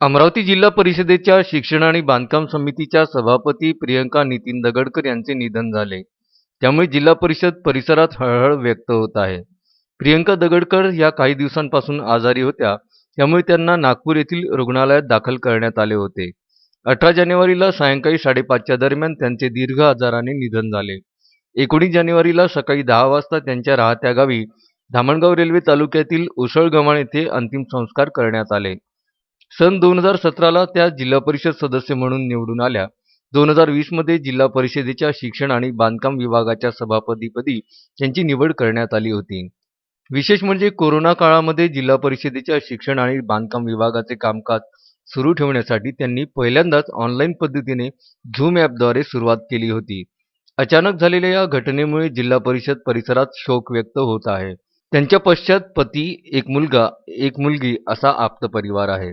अमरावती जिल्हा परिषदेच्या शिक्षण आणि बांधकाम समितीच्या सभापती प्रियंका नितीन दगडकर यांचे निधन झाले. त्यामुळे जिल्हा परिषद परिसरात हळहळ व्यक्त होत आहे. प्रियंका दगडकर या काही दिवसांपासून आजारी होत्या. त्यामुळे त्यांना नागपूर येथील रुग्णालयात दाखल करण्यात आले होते. अठरा जानेवारीला सायंकाळी साडेपाचच्या दरम्यान त्यांचे दीर्घ आजाराने निधन झाले. एकोणीस जानेवारीला सकाळी दहा वाजता त्यांच्या राहत्या गावी धामणगाव रेल्वे तालुक्यातील उसळगव्हाण येथे अंतिम संस्कार करण्यात आले. सन दोन हजार सतराला त्या जिल्हा परिषद सदस्य म्हणून निवडून आल्या. दोन हजार वीसमध्ये जिल्हा परिषदेच्या शिक्षण आणि बांधकाम विभागाच्या सभापतीपदी त्यांची निवड करण्यात आली होती. विशेष म्हणजे कोरोना काळामध्ये जिल्हा परिषदेच्या शिक्षण आणि बांधकाम विभागाचे कामकाज सुरू ठेवण्यासाठी त्यांनी पहिल्यांदाच ऑनलाईन पद्धतीने झूम ॲपद्वारे सुरुवात केली होती. अचानक झालेल्या या घटनेमुळे जिल्हा परिषद परिसरात शोक व्यक्त होत आहे. त्यांच्या पश्चात पती एक मुलगा एक मुलगी असा आप्त परिवार आहे.